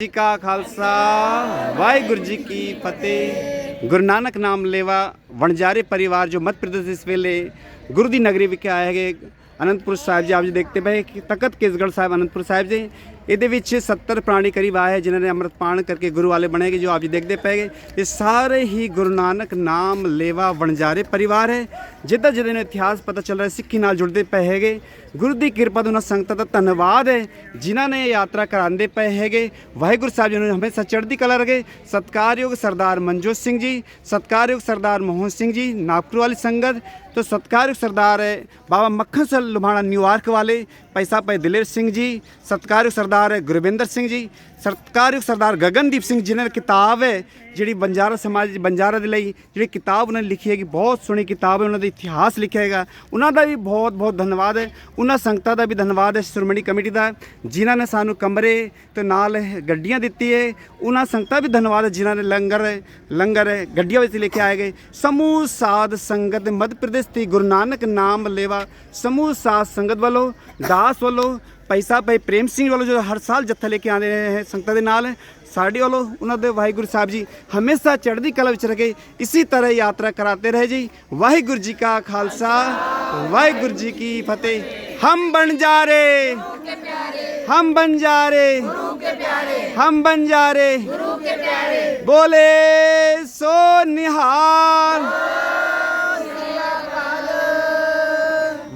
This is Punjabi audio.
ਜੀ ਕਾ ਖਾਲਸਾ, ਵਾਹਿਗੁਰੂ ਜੀ ਕੀ ਫਤਿਹ। ਗੁਰੂ ਨਾਨਕ ਨਾਮ ਲੇਵਾ ਵਣਜਾਰੇ ਪਰਿਵਾਰ ਜੋ ਮੱਧ ਪ੍ਰਦੇਸ਼ ਇਸ ਵੇਲੇ ਗੁਰੂ ਦੀ ਨਗਰੀ ਵਿਖੇ ਆਏ ਹੈਗੇ। ਅਨੰਦਪੁਰ ਸਾਹਿਬ ਜੀ, ਆਪ ਜੀ ਦੇਖਦੇ ਪਏ ਕਿ ਤਖਤ ਕੇਸਗੜ੍ਹ ਸਾਹਿਬ, ਅਨੰਦਪੁਰ ਸਾਹਿਬ ਜੀ। ਇਹਦੇ ਵਿੱਚ 70 ਪ੍ਰਾਣੀ ਕਰੀਬ ਆਏ ਹੈ ਜਿਨ੍ਹਾਂ ਨੇ ਅੰਮ੍ਰਿਤ ਪਾਣ ਕਰਕੇ ਗੁਰੂ ਵਾਲੇ ਬਣੇਗੇ ਜੋ ਆਪ ਜੀ ਦੇਖਦੇ ਪਏਗੇ ਇਹ ਸਾਰੇ ਹੀ ਗੁਰੂ ਨਾਨਕ ਨਾਮ ਲੇਵਾ ਵਣਜਾਰੇ ਪਰਿਵਾਰ ਹੈ ਜਿੱਦਾਂ ਜਿਹਦੇ ਨੂੰ ਇਤਿਹਾਸ ਪਤਾ ਚੱਲ ਰਿਹਾ ਸਿੱਖੀ ਨਾਲ ਜੁੜਦੇ ਪਏ ਹੈਗੇ ਗੁਰੂ ਦੀ ਕਿਰਪਾ ਤੋਂ ਉਹਨਾਂ ਸੰਗਤਾਂ ਦਾ ਧੰਨਵਾਦ ਹੈ ਜਿਨ੍ਹਾਂ ਨੇ ਇਹ ਯਾਤਰਾ ਕਰਾਉਂਦੇ ਪਏ ਹੈਗੇ ਵਾਹਿਗੁਰੂ ਸਾਹਿਬ ਜੀ ਨੂੰ ਹਮੇਸ਼ਾ ਚੜ੍ਹਦੀ ਕਲਾ ਰਗੇ ਸਤਕਾਰਯੋਗ ਸਰਦਾਰ ਮਨਜੋਤ ਸਿੰਘ ਜੀ ਸਤਕਾਰਯੋਗ ਸਰਦਾਰ ਮੋਹਨ ਸਿੰਘ ਜੀ ਨਾਗਪੁਰ ਵਾਲੀ ਸੰਗਤ तो सत्कार सरदार है बाबा मक्खन सल लुभाना न्यूयॉर्क वाले ਭਾਈ ਸਾਹਿਬ, ਭਾਈ ਦਿਲੇਰ ਸਿੰਘ ਜੀ, ਸਤਕਾਰਯੋਗ ਸਰਦਾਰ ਗੁਰਵਿੰਦਰ ਸਿੰਘ ਜੀ, ਸਤਕਾਰਯੋਗ ਸਰਦਾਰ ਗਗਨਦੀਪ ਸਿੰਘ ਜਿਨ੍ਹਾਂ ਦੀ ਕਿਤਾਬ ਹੈ, ਜਿਹੜੀ ਬੰਜਾਰਾ ਸਮਾਜ, ਬੰਜਾਰਾ ਦੇ ਲਈ ਜਿਹੜੀ ਕਿਤਾਬ ਉਹਨਾਂ ਨੇ ਲਿਖੀ ਹੈਗੀ, ਬਹੁਤ ਸੋਹਣੀ ਕਿਤਾਬ ਹੈ, ਉਹਨਾਂ ਦਾ ਇਤਿਹਾਸ ਲਿਖਿਆ ਹੈਗਾ। ਉਹਨਾਂ ਦਾ ਵੀ ਬਹੁਤ ਬਹੁਤ ਧੰਨਵਾਦ ਹੈ। ਉਹਨਾਂ ਸੰਗਤਾਂ ਦਾ ਵੀ ਧੰਨਵਾਦ ਹੈ, ਸ਼੍ਰੋਮਣੀ ਕਮੇਟੀ ਦਾ, ਜਿਨ੍ਹਾਂ ਨੇ ਸਾਨੂੰ ਕਮਰੇ ਤੇ ਨਾਲ ਗੱਡੀਆਂ ਦਿੱਤੀ ਹੈ। ਉਹਨਾਂ ਸੰਗਤਾਂ ਵੀ ਧੰਨਵਾਦ ਹੈ, ਜਿਨ੍ਹਾਂ ਨੇ ਲੰਗਰ ਲੰਗਰ, ਗੱਡੀਆਂ ਵਿੱਚ ਲਿਖਿਆ ਕੇ ਆਏ ਗਏ। ਸਮੂਹ ਸਾਧ ਸੰਗਤ ਮੱਧ ਪ੍ਰਦੇਸ਼ ਦੀ ਗੁਰੂ ਨਾਨਕ ਨਾਮ ਲੇਵਾ, ਸਮੂਹ ਸਾਧ ਸੰਗਤ ਵੱਲੋਂ ਦਾ ਦਾਸ ਵੱਲੋਂ ਪੈਸਾ ਭਾਈ ਪ੍ਰੇਮ ਸਿੰਘ ਵੱਲੋਂ ਜੋ ਹਰ ਸਾਲ ਜੱਥਾ ਲੈ ਕੇ ਆਉਂਦੇ ਰਹੇ ਹੈ ਸੰਗਤਾਂ ਦੇ ਨਾਲ ਸਾਡੇ ਵੱਲੋਂ ਉਹਨਾਂ ਦੇ ਵਾਹਿਗੁਰੂ ਸਾਹਿਬ ਜੀ ਹਮੇਸ਼ਾ ਚੜ੍ਹਦੀ ਕਲਾ ਵਿੱਚ ਰਹੇ ਇਸੇ ਤਰ੍ਹਾਂ ਯਾਤਰਾ ਕਰਾਤੇ ਰਹੇ ਜੀ ਵਾਹਿਗੁਰੂ ਜੀ ਕਾ ਖਾਲਸਾ ਵਾਹਿਗੁਰੂ ਜੀ ਕੀ ਫਤਿਹ ਹਮ ਬੰਜਾਰੇ हम बंजारे गुरु के प्यारे हम बंजारे गुरु के प्यारे बोले सो निहाल